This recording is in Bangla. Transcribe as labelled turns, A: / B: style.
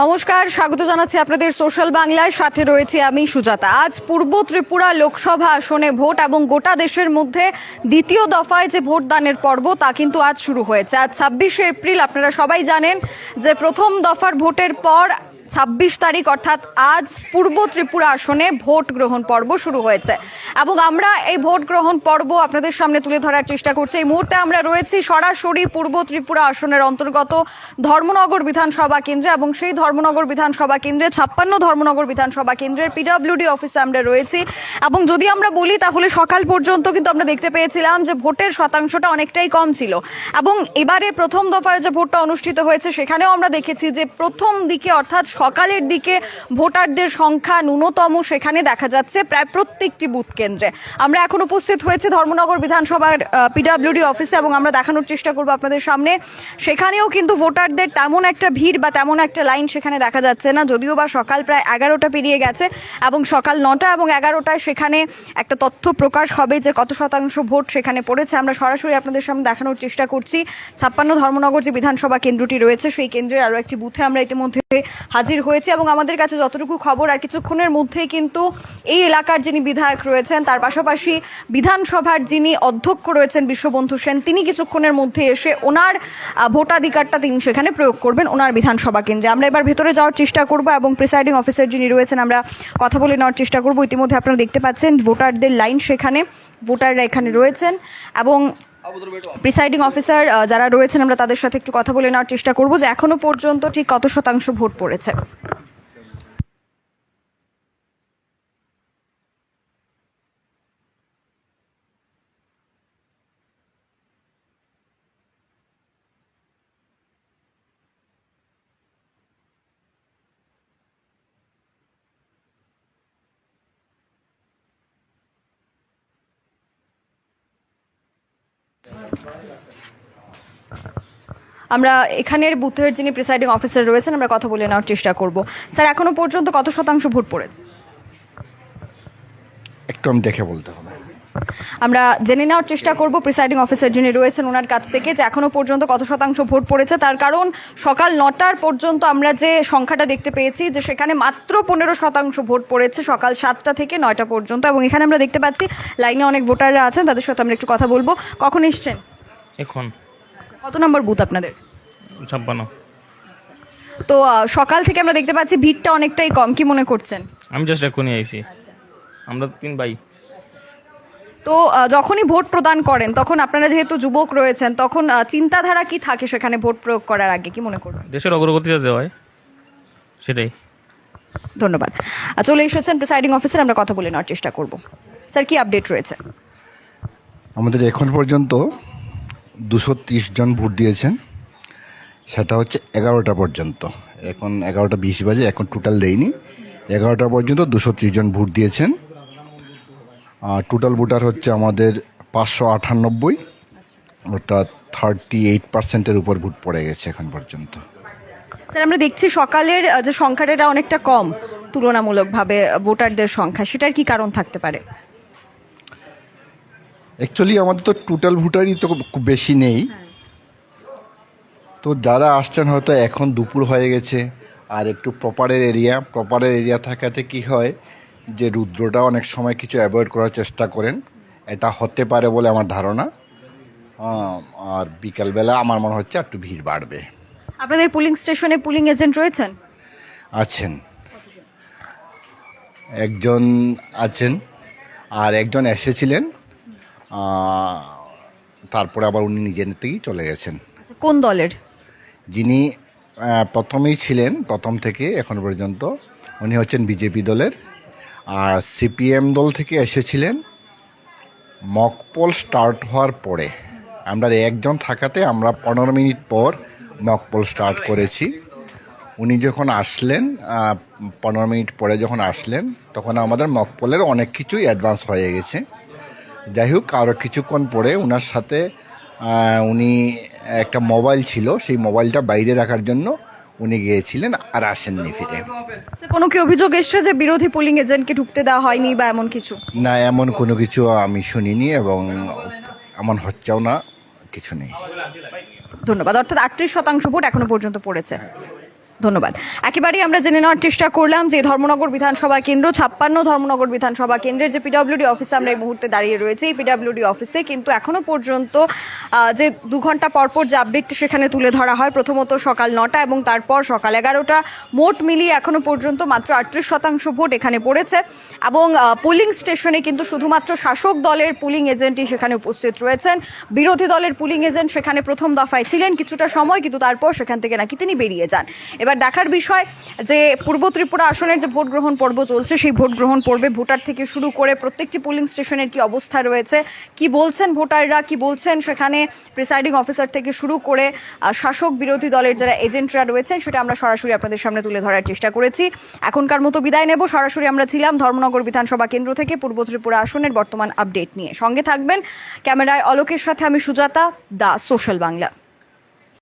A: নমস্কার, স্বাগত জানাচ্ছি আপনাদের সোশ্যাল বাংলায়। সাথে রয়েছে আমি সুজাতা। আজ পূর্ব ত্রিপুরা লোকসভা আসনে ভোট এবং গোটা দেশের মধ্যে দ্বিতীয় দফায় যে ভোটদানের পর্ব, তা কিন্তু আজ শুরু হয়েছে। আজ ছাব্বিশে এপ্রিল, আপনারা সবাই জানেন যে প্রথম দফার ভোটের পর ছাব্বিশ তারিখ, অর্থাৎ আজ পূর্ব ত্রিপুরা আসনে ভোট গ্রহণ পর্ব শুরু হয়েছে। এবং আমরা এই ভোট গ্রহণ পর্ব আপনাদের সামনে তুলে ধরার চেষ্টা করছি। এই মুহূর্তে আমরা রয়েছি সরাসরি পূর্ব ত্রিপুরা আসনের অন্তর্গত ধর্মনগর বিধানসভা কেন্দ্রে এবং সেই ধর্মনগর বিধানসভা কেন্দ্রে, ছাপ্পান্ন ধর্মনগর বিধানসভা কেন্দ্রের পিডব্লিউডি অফিসে আমরা রয়েছি। এবং যদি আমরা বলি, তাহলে সকাল পর্যন্ত কিন্তু আমরা দেখতে পেয়েছিলাম যে ভোটের শতাংশটা অনেকটাই কম ছিল। এবং এবারে প্রথম দফায় যে ভোটটা অনুষ্ঠিত হয়েছে, সেখানেও আমরা দেখেছি যে প্রথম দিকে, অর্থাৎ সকালের দিকে ভোটারদের সংখ্যা ন্যূনতম সেখানে দেখা যাচ্ছে প্রায় প্রত্যেকটি বুথ কেন্দ্রে। আমরা এখন উপস্থিত হয়েছে ধর্মনগর বিধানসভার পিডব্লিউডি অফিসে এবং আমরা দেখানোর চেষ্টা করব আপনাদের সামনে। সেখানেও কিন্তু ভোটারদের তেমন একটা ভিড় বা তেমন একটা লাইন সেখানে দেখা যাচ্ছে না, যদিও বা সকাল প্রায় এগারোটা পেরিয়ে গেছে এবং সকাল নটা এবং এগারোটায় সেখানে একটা তথ্য প্রকাশ হবে যে কত শতাংশ ভোট সেখানে পড়েছে। আমরা সরাসরি আপনাদের সামনে দেখানোর চেষ্টা করছি। ছাপ্পান্ন ধর্মনগর যে বিধানসভা কেন্দ্রটি রয়েছে, সেই কেন্দ্রের আরও একটি বুথে আমরা ইতিমধ্যে হাজির হয়েছে এবং আমাদের কাছে যতটুকু খবর, আর কিছুক্ষণের মধ্যেই কিন্তু এই এলাকার যিনি বিধায়ক রয়েছেন, তার পাশাপাশি বিধানসভার যিনি অধ্যক্ষ রয়েছেন বিশ্ববন্ধু সেন, তিনি কিছুক্ষণের মধ্যে এসে ওনার ভোটাধিকারটা তিনি সেখানে প্রয়োগ করবেন ওনার বিধানসভা কেন্দ্রে। আমরা এবার ভেতরে যাওয়ার চেষ্টা করব এবং প্রিসাইডিং অফিসার যিনি রয়েছেন, আমরা কথা বলে নেওয়ার চেষ্টা করব। ইতিমধ্যে আপনারা দেখতে পাচ্ছেন, ভোটারদের লাইন সেখানে, ভোটাররা এখানে রয়েছেন এবং প্রিসাইডিং অফিসার যারা রয়েছেন, আমরা তাদের সাথে একটু কথা বলে নেওয়ার চেষ্টা করব যে এখনও পর্যন্ত ঠিক কত শতাংশ ভোট পড়েছে। আমরা এখানের বুথের যিনি প্রিসাইডিং অফিসার রয়েছেন, আমরা কথা বলে নেওয়ার চেষ্টা করব। স্যার, এখনও পর্যন্ত কত শতাংশ ভোট পড়েছে?
B: একটু আমি দেখে বলতে হবে।
A: আমরা জেনে নেওয়ার চেষ্টা করব প্রিসাইডিং অফিসার যিনি রয়েছেন ওনার কাছ থেকে যে এখনও পর্যন্ত কত শতাংশ ভোট পড়েছে। তার কারণ সকাল নটার পর্যন্ত আমরা যে সংখ্যাটা দেখতে পেয়েছি যে সেখানে মাত্র পনেরো শতাংশ ভোট পড়েছে সকাল সাতটা থেকে নয়টা পর্যন্ত। এবং এখানে আমরা দেখতে পাচ্ছি লাইনে অনেক ভোটাররা আছেন তাদের সাথে আমরা একটু কথা বলব। কখন এসছেন?
C: এখন।
A: কত নম্বর বুথ আপনাদের?
C: ছাপ্পান্ন।
A: তো সকাল থেকে আমরা দেখতে পাচ্ছি ভিড়টা অনেকটাই কম। কি মনে করছেন?
C: আমি জাস্ট এখনই আইছি। আমরা তিন ভাই।
A: তো যখনই ভোট প্রদান করেন তখন আপনারা যেহেতু যুবক রয়েছেন তখন চিন্তাধারা কি থাকে সেখানে ভোট প্রয়োগ করার আগে? কি মনে করবেন?
C: দেশের অগ্রগতি যাতে হয় সেটাই।
A: ধন্যবাদ। চলে এসেছেন প্রিসাইডিং অফিসার আমরা কথা বলে নেওয়ার চেষ্টা করব। স্যার কি আপডেট রয়েছে?
B: আমাদের এখন পর্যন্ত দুশো ত্রিশ জন ভোট দিয়েছেন। সেটা হচ্ছে এগারোটা পর্যন্ত। এখন এগারোটা বিশ বাজে এখন টোটাল দেয়নি। এগারোটা পর্যন্ত দুশো ত্রিশ জন ভোট দিয়েছেন। টোটাল ভোটার হচ্ছে আমাদের পাঁচশো আটানব্বই অর্থাৎ থার্টি এইট পার্সেন্টের উপর ভোট পড়ে গেছে এখন পর্যন্ত।
A: স্যার আমরা দেখছি সকালের যে সংখ্যাটা এটা অনেকটা কম তুলনামূলকভাবে ভোটারদের সংখ্যা সেটার কি কারণ থাকতে পারে?
B: অ্যাকচুয়ালি আমাদের তো টোটাল ভোটারই তো খুব বেশি নেই। তো যারা আসছেন হয়তো এখন দুপুর হয়ে গেছে আর একটু প্রপারের এরিয়া প্রপারের এরিয়া থাকাতে কি হয় যে রুদ্রটা অনেক সময় কিছু অ্যাভয়েড করার চেষ্টা করেন এটা হতে পারে বলে আমার ধারণা। আর বিকালবেলা আমার মনে হচ্ছে একটু ভিড় বাড়বে।
A: আপনাদের পুলিং স্টেশনে পুলিং এজেন্ট রয়েছেন?
B: আছেন। একজন আছেন আর একজন এসেছিলেন। তারপরে আবার উনি নিজের থেকেই চলে গেছেন।
A: আচ্ছা, কোন দলের?
B: যিনি প্রথমেই ছিলেন প্রথম থেকে এখন পর্যন্ত উনি হচ্ছেন বিজেপি দলের আর সিপিএম দল থেকে এসেছিলেন মকপল স্টার্ট হওয়ার পরে। আমরা একজন থাকাতে আমরা পনেরো মিনিট পর মকপল স্টার্ট করেছি। উনি যখন আসলেন পনেরো মিনিট পরে যখন আসলেন, তখন আমাদের মকপলের অনেক কিছুই অ্যাডভান্স হয়ে গেছে। যাই হোক আরও কিছুক্ষণ পরে ওনার সাথে উনি একটা মোবাইল ছিল, সেই মোবাইলটা বাইরে রাখার জন্য উনি গিয়েছিলেন আর আসেননি ফিরে।
A: কোনো কি অভিযোগ এসছে যে বিরোধী পোলিং এজেন্টকে ঢুকতে দেওয়া হয়নি বা এমন কিছু?
B: না এমন কোনো কিছু আমি শুনিনি এবং এমন হচ্ছেও না কিছু নেই।
A: ধন্যবাদ। অর্থাৎ আটত্রিশ শতাংশ ভোট এখনও পর্যন্ত পড়েছে। ধন্যবাদ। একেবারেই আমরা জেনে নেওয়ার চেষ্টা করলাম যে ধর্মনগর বিধানসভা কেন্দ্র, ছাপ্পান্ন ধর্মনগর বিধানসভা কেন্দ্রের যে পিডব্লিউডি অফিসে আমরা এই মুহূর্তে দাঁড়িয়ে রয়েছি, এই পিডব্লিউডি অফিসে কিন্তু এখনও পর্যন্ত যে দু ঘণ্টা পরপর যে আপডেটটি সেখানে তুলে ধরা হয়, প্রথমত সকাল নটা এবং তারপর সকাল এগারোটা, মোট মিলিয়ে এখনও পর্যন্ত মাত্র আটত্রিশ শতাংশ ভোট এখানে পড়েছে এবং পোলিং স্টেশনে কিন্তু শুধুমাত্র শাসক দলের পুলিং এজেন্টই সেখানে উপস্থিত রয়েছেন। বিরোধী দলের পুলিং এজেন্ট সেখানে প্রথম দফায় ছিলেন কিছুটা সময়, কিন্তু তারপর সেখান থেকে নাকি তিনি বেরিয়ে যান। এবার দেখার বিষয় যে পূর্ব ত্রিপুরা আসনের যে ভোট গ্রহণ পর্ব চলছে, সেই ভোট গ্রহণ পর্বে ভোটার থেকে শুরু করে প্রত্যেকটি পোলিং স্টেশনের কি অবস্থা রয়েছে, কি বলছেন ভোটাররা, কি বলছেন সেখানে প্রিসাইডিং অফিসার থেকে শুরু করে শাসক বিরোধী দলের যারা এজেন্টরা রয়েছেন সেটা আমরা সরাসরি আপনাদের সামনে তুলে ধরার চেষ্টা করেছি। এখনকার মতো বিদায় নেব, সরাসরি আমরা ছিলাম ধর্মনগর বিধানসভা কেন্দ্র থেকে পূর্ব ত্রিপুরা আসনের বর্তমান আপডেট নিয়ে। সঙ্গে থাকবেন, ক্যামেরায় অলোকের সাথে আমি সুজাতা, দা সোশ্যাল বাংলা।